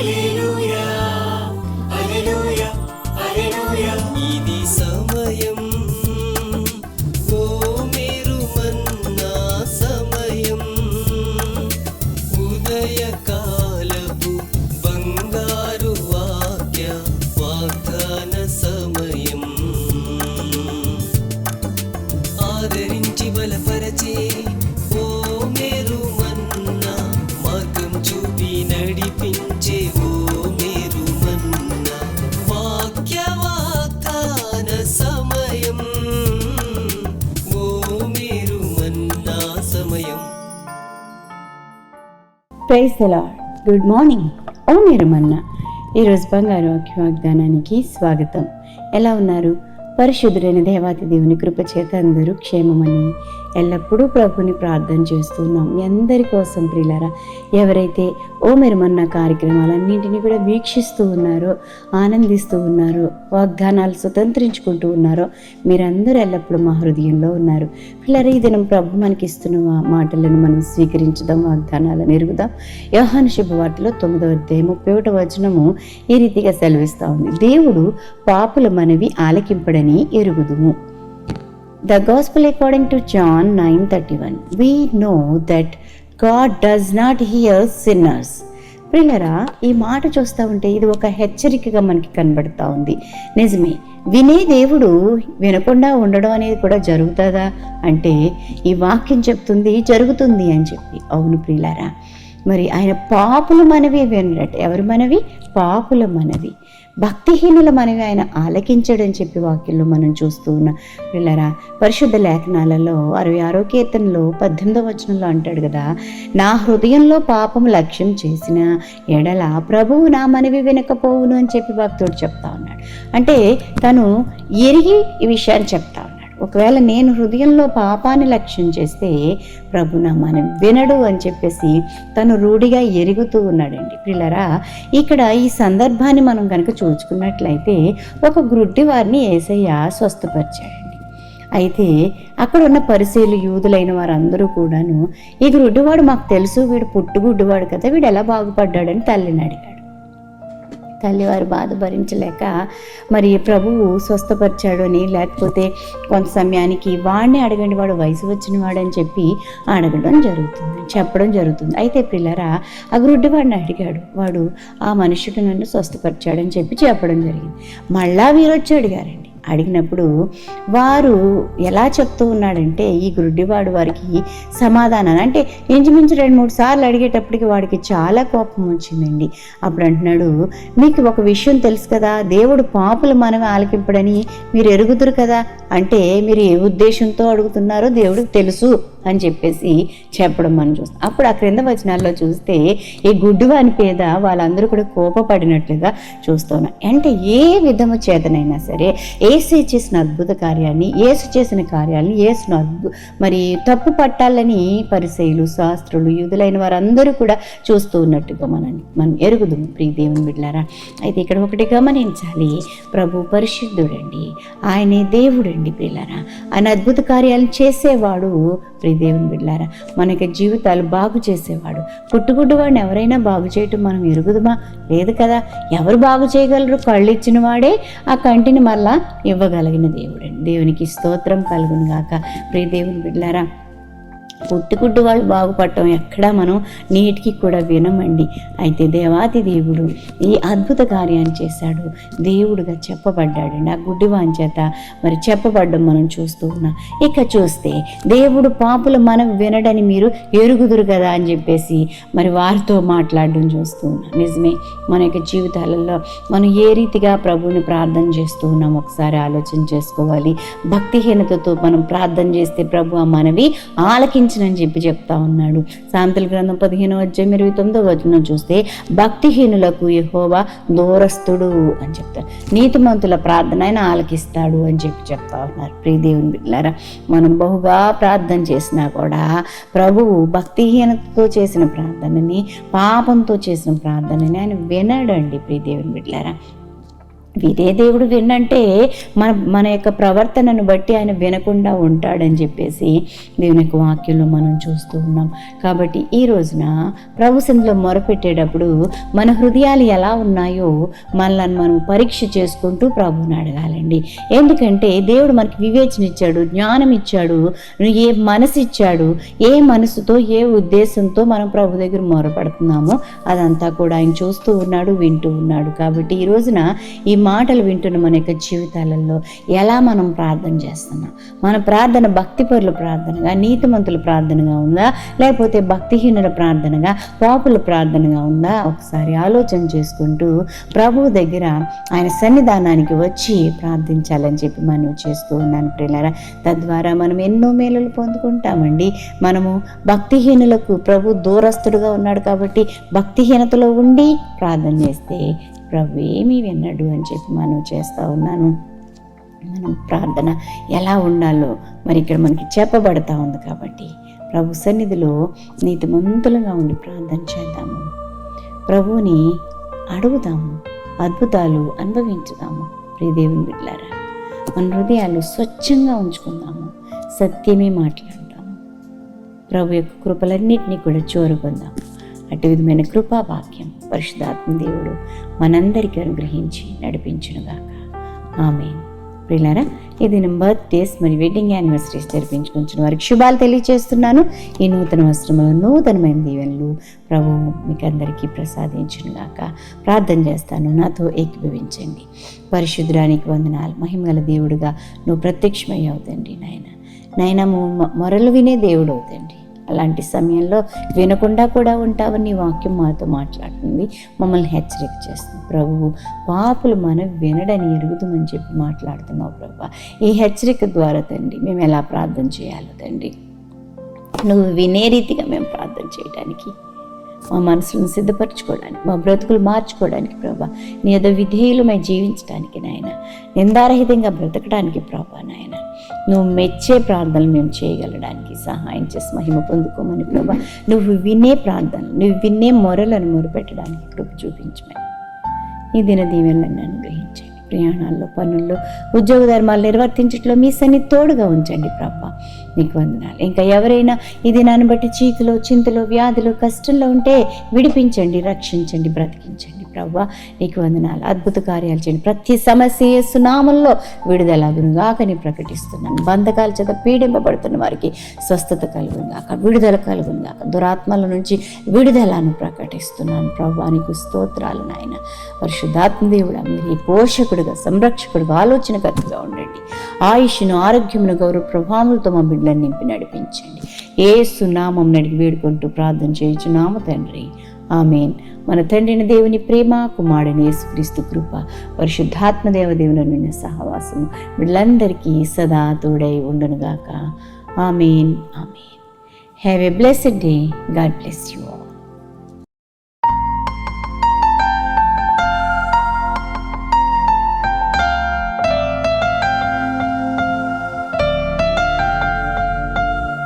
一路。ప్రైజ్ the good morning. ఓ మీరు మన్న ఈరోజు బంగారు వాక్య వాగ్దానానికి స్వాగతం. ఎలా ఉన్నారు? పరిశుద్ధుడైన దేవాతి దేవుని కృప చేత అందరూ క్షేమమని ఎల్లప్పుడూ ప్రభుని ప్రార్థన చేస్తున్నాం. మీ అందరి కోసం ప్రియులరా ఎవరైతే ఓ మెరుమన్న కార్యక్రమాలన్నింటినీ కూడా వీక్షిస్తూ ఉన్నారో ఆనందిస్తూ ఉన్నారో వాగ్దానాలు స్వతంత్రించుకుంటూ ఉన్నారో మీరందరూ ఎల్లప్పుడూ మా హృదయంలో ఉన్నారు. పిల్లరా ఈ దినం ప్రభు మనకి ఇస్తున్న మాటలను మనం స్వీకరించుదాం వాగ్దానాలను ఎరుగుదాం. యోహాను శుభవార్తలో తొమ్మిదవ అధ్యాయం ముప్పై ఒకటి వచనము ఈ రీతిగా సెలవిస్తూ ఉంది. దేవుడు పాపుల మనవి ఆలకింపడని ఎరుగుదుము. The gospel according to John nine thirty one we know that God does not hear sinners ప్రిల్లరా ఈ మాట చూస్తూ ఉంటే ఇది ఒక హెచ్చరికగా మనకి కనబడుతూ ఉంది. నిజమే వినే దేవుడు వినకుండా ఉండడం అనేది కూడా జరుగుతుందా? అంటే ఈ వాక్యం చెప్తుంది జరుగుతుంది అని చెప్పి. అవును ప్రియులారా మరి ఆయన పాపుల మనవి వినరట ఎవరి మనవి? పాపుల మనవి. భక్తిహీనుల మనవి ఆయన ఆలకించడని చెప్పి వాక్యంలో మనం చూస్తూ ఉన్నాం. పిల్లరా పరిశుద్ధ లేఖనాలలో అరవై ఆరో కీర్తనలో పద్దెనిమిదో వచనంలో అంటాడు కదా నా హృదయంలో పాపం లక్ష్యం చేసిన ఎడల ప్రభువు నా మనవి వినకపోవును అని చెప్పి భక్తుడు చెప్తా ఉన్నాడు. అంటే తను ఎరిగి ఈ విషయాన్ని చెప్తాను ఒకవేళ నేను హృదయంలో పాపాన్ని లక్ష్యం చేస్తే ప్రభు నా మనం వినడు అని చెప్పేసి తను రూఢిగా ఎరుగుతూ ఉన్నాడండి. పిల్లరా ఇక్కడ ఈ సందర్భాన్ని మనం కనుక చూచుకున్నట్లయితే ఒక గ్రుడ్డి వారిని ఏసయ్య స్వస్థపరిచాడండి. అయితే అక్కడ ఉన్న పరిశీలు యూదులైన వారందరూ కూడాను ఈ గ్రుడ్డివాడు మాకు తెలుసు వీడు పుట్టుగుడ్డివాడు కదా వీడు ఎలా బాగుపడ్డాడని తల్లిని అడిగాడు. తల్లివారు బాధ భరించలేక మరి ప్రభువు స్వస్థపరిచాడు అని లేకపోతే కొంత సమయానికి వాడిని అడగండి వాడు వయసు వచ్చిన వాడని చెప్పి అడగడం జరుగుతుంది చెప్పడం జరుగుతుంది. అయితే పిల్లరా ఆ గుడ్డివాడిని అడిగాడు. వాడు ఆ మనుషుడు నన్ను స్వస్థపరిచాడని చెప్పి చెప్పడం జరిగింది. మళ్ళా వీరొచ్చి అడిగారండి. అడిగినప్పుడు వారు ఎలా చెప్తూ ఉన్నాడంటే ఈ గుడ్డివాడు వారికి సమాధానాన్ని అంటే ఇంచుమించు రెండు మూడు సార్లు అడిగేటప్పటికి వాడికి చాలా కోపం వచ్చిందండి. అప్పుడు అంటున్నాడు మీకు ఒక విషయం తెలుసు కదా దేవుడు పాపులు మనమే ఆలకింపడని మీరు ఎరుగుదురు కదా అంటే మీరు ఏ ఉద్దేశంతో అడుగుతున్నారో దేవుడికి తెలుసు అని చెప్పేసి చెప్పడం మనం చూస్తాం. అప్పుడు ఆ క్రింద వచనాల్లో చూస్తే ఈ గుడ్డివాని పేద వాళ్ళందరూ కూడా కోపపడినట్లుగా చూస్తున్నాం అంటే ఏ విధము చేతనైనా సరే ఏసు చేసిన అద్భుత కార్యాన్ని ఏసు చేసిన కార్యాలను ఏసును అద్భు మరి తప్పు పట్టాలని పరిశైలు శాస్త్రులు యూదులైన వారందరూ కూడా చూస్తూ ఉన్నట్టుగా మనం మనం ఎరుగుదాం ప్రియ దేవుని బిడ్డారా అయితే ఇక్కడ ఒకటి గమనించాలి. ప్రభు పరిశుద్ధుడండి. ఆయనే దేవుడండి పిల్లరా ఆయన అద్భుత కార్యాలను చేసేవాడు ప్రియ దేవుని బిడ్డారా మన యొక్క జీవితాలు బాగు చేసేవాడు. పుట్టుగుడ్డు వాడిని ఎవరైనా బాగు చేయటం మనం ఎరుగుదమా? లేదు కదా. ఎవరు బాగు చేయగలరు? కళ్ళు ఇచ్చిన వాడే ఆ కంటిని మళ్ళా ఇవ్వగలిగిన దేవుడండి. దేవునికి స్తోత్రం కలుగును గాక ప్రియ దేవుని బిడ్డారా పుట్టుగుడ్డు వాళ్ళు బాగుపడటం ఎక్కడా మనం నీటికి కూడా వినమండి. అయితే దేవాతి దేవుడు ఈ అద్భుత కార్యాన్ని చేశాడు. దేవుడుగా చెప్పబడ్డాడండి ఆ గుడ్డివాని చేత మరి చెప్పబడ్డం మనం చూస్తూ ఉన్నాం. ఇక చూస్తే దేవుడు పాపులు మనం వినడని మీరు ఎరుగుదురు కదా అని చెప్పేసి మరి వారితో మాట్లాడడం చూస్తూ ఉన్నాం. నిజమే మన యొక్క జీవితాలలో మనం ఏ రీతిగా ప్రభువుని ప్రార్థన చేస్తూ ఉన్నాం ఒకసారి ఆలోచన చేసుకోవాలి. భక్తిహీనతతో మనం ప్రార్థన చేస్తే ప్రభు ఆ మనవి ఆలకించనని చెప్పి చెప్తా ఉన్నాడు. సాంతల గ్రంథం పదిహేను అధ్యాయం ఇరవై తొమ్మిదో వచనం చూస్తే భక్తిహీనులకు యహోవా దూరస్తుడు అని చెప్తారు నీతిమంతుల ప్రార్థన ఆయన ఆలకిస్తాడు అని చెప్పి చెప్తా ఉన్నారు. ప్రియదేవుని దేవుని మనం బహుగా ప్రార్థన చేసినా కూడా ప్రభువు భక్తిహీనతతో చేసిన ప్రార్థనని పాపంతో చేసిన ప్రార్థనని ఆయన వినడండి ప్రియదేవుని బిడ్డారా ఇదే దేవుడు వినంటే మన మన యొక్క ప్రవర్తనను బట్టి ఆయన వినకుండా ఉంటాడని చెప్పేసి దేవుని యొక్క వాక్యంలో మనం చూస్తూ ఉన్నాం. కాబట్టి ఈ రోజున ప్రభు సంధిలో మొరపెట్టేటప్పుడు మన హృదయాలు ఎలా ఉన్నాయో మనల్ని మనం పరీక్ష చేసుకుంటూ ప్రభువుని అడగాలండి. ఎందుకంటే దేవుడు మనకి వివేచన ఇచ్చాడు జ్ఞానం ఇచ్చాడు ఏ మనసు ఇచ్చాడు ఏ మనసుతో ఏ ఉద్దేశంతో మనం ప్రభు దగ్గర మొరపెడుతున్నామో అదంతా కూడా ఆయన చూస్తూ ఉన్నాడు వింటూ ఉన్నాడు. కాబట్టి ఈ రోజున ఈ మాటలు వింటున్న మన యొక్క జీవితాలలో. ఎలా మనం ప్రార్థన చేస్తున్నాం? మన ప్రార్థన భక్తిపరుల ప్రార్థనగా నీతిమంతుల ప్రార్థనగా ఉందా? లేకపోతే భక్తిహీనుల ప్రార్థనగా పాపుల ప్రార్థనగా ఉందా? ఒకసారి ఆలోచన చేసుకుంటూ ప్రభువు దగ్గర ఆయన సన్నిధానానికి వచ్చి ప్రార్థించాలని చెప్పి మనం చేస్తూ ఉన్నాను ప్రియులారా. తద్వారా మనం ఎన్నో మేలులు పొందుకుంటామండి. మనము భక్తిహీనులకు ప్రభు దూరస్తుడుగా ఉన్నాడు కాబట్టి భక్తిహీనతలో ఉండి ప్రార్థన చేస్తే ప్రభు ఏమీ విన్నాడు అని చెప్పి మనం చేస్తూ ఉన్నాను. మనం ప్రార్థన ఎలా ఉండాలో మరి ఇక్కడ మనకి చెప్పబడతా ఉంది కాబట్టి ప్రభు సన్నిధిలో నీతిమంతులుగా ఉండి ప్రార్థన చేద్దాము. ప్రభువుని అడుగుదాము అద్భుతాలు అనుభవించుదాము. ప్రియదేవుని బిడ్డారా మన హృదయాలు స్వచ్ఛంగా ఉంచుకుందాము సత్యమే మాట్లాడదాము. ప్రభు యొక్క కృపలన్నింటినీ కూడా చూరుకుందాం అటు విధమైన కృపా వాక్యం పరిశుధాత్మ దేవుడు మనందరికీ అనుగ్రహించి నడిపించునుగాక. ఆమె ప్రియులారా ఈ దినం బర్త్డేస్ మరి వెడ్డింగ్ యానివర్సరీస్ జరిపించుకుంటున్న వారికి శుభాలు తెలియజేస్తున్నాను. ఈ నూతన వస్త్రములు నూతనమైన దీవెనలు ప్రభు మీకు అందరికీ ప్రసాదించునుగాక. ప్రార్థన చేస్తాను నాతో ఏకీభవించండి. పరిశుద్ధానికి వందనాలు. మహిమగల దేవుడుగా నువ్వు ప్రత్యక్షమై అవుతండి నాయన. నాయన మొరలు వినే దేవుడు అవుతండి అలాంటి సమయంలో వినకుండా కూడా ఉంటావని నీ వాక్యం మాతో మాట్లాడుతుంది. మమ్మల్ని హెచ్చరిక చేస్తుంది. ప్రభువు పాపులు మనం వినడని ఎరుగుదమని చెప్పి మాట్లాడుతున్నావు ప్రభు. ఈ హెచ్చరిక ద్వారా తండ్రి మేము ఎలా ప్రార్థన చేయాలో తండ్రి. నువ్వు వినే రీతిగా మేము ప్రార్థన చేయడానికి మా మనసులను సిద్ధపరచుకోవడానికి మా బ్రతుకులు మార్చుకోవడానికి ప్రభా. నీ యొక్క విధేయులమై జీవించడానికి నాయన. నిందారహితంగా బ్రతకడానికి ప్రభా నాయన. నువ్వు మెచ్చే ప్రార్థనలు మేము చేయగలడానికి సహాయం చేసి మహిమ పొందుకోమని ప్రభా. నువ్వు వినే ప్రార్థనలు నువ్వు వినే మొరలను మొరపెట్టడానికి కృప చూపించమని. ఈ దిన దీవెనలను అనుగ్రహించండి ప్రయాణాల్లో పనుల్లో ఉద్యోగ ధర్మాలు నిర్వర్తించట్లో మీ సన్ని తోడుగా ఉంచండి ప్రభా. నీకు వందనాలు. ఇంకా ఎవరైనా ఈ దినాన్ని బట్టి చీకులో చింతలో వ్యాధిలో కష్టంలో ఉంటే విడిపించండి రక్షించండి బ్రతికించండి. ప్రభా నీకు వందనాలు. అద్భుత కార్యాలు చేయండి. ప్రతి సమస్య సునామంలో విడుదల గురుగాక నేను ప్రకటిస్తున్నాను. బంధకాల చేత పీడింపబడుతున్న వారికి స్వస్థత కలుగుందాక విడుదల కలుగుందాక దురాత్మల నుంచి విడుదలను ప్రకటిస్తున్నాను ప్రభా నీకు స్తోత్రాలు నాయన. పరిశుద్ధాత్మ దేవుడా మీరు ఈ పోషకుడుగా సంరక్షకుడుగా ఆలోచనకర్తగా ఉండండి. ఆయుష్ను ఆరోగ్యమును గౌరవ ప్రభావములతో మా బిడ్డలను నింపి నడిపించండి. ఏ సునామం నడిగి వేడుకుంటూ ప్రార్థన చేయించు నామ తండ్రి. ఆమెన్. మన తండ్రిని దేవుని ప్రేమ కుమారుని యేసుక్రీస్తు కృప పరిశుద్ధాత్మ దేవదేవుని నిన్న సహవాసము వీళ్ళందరికీ సదా తోడై ఉండునుగాక. Amen. Amen. Have a blessed day God bless you all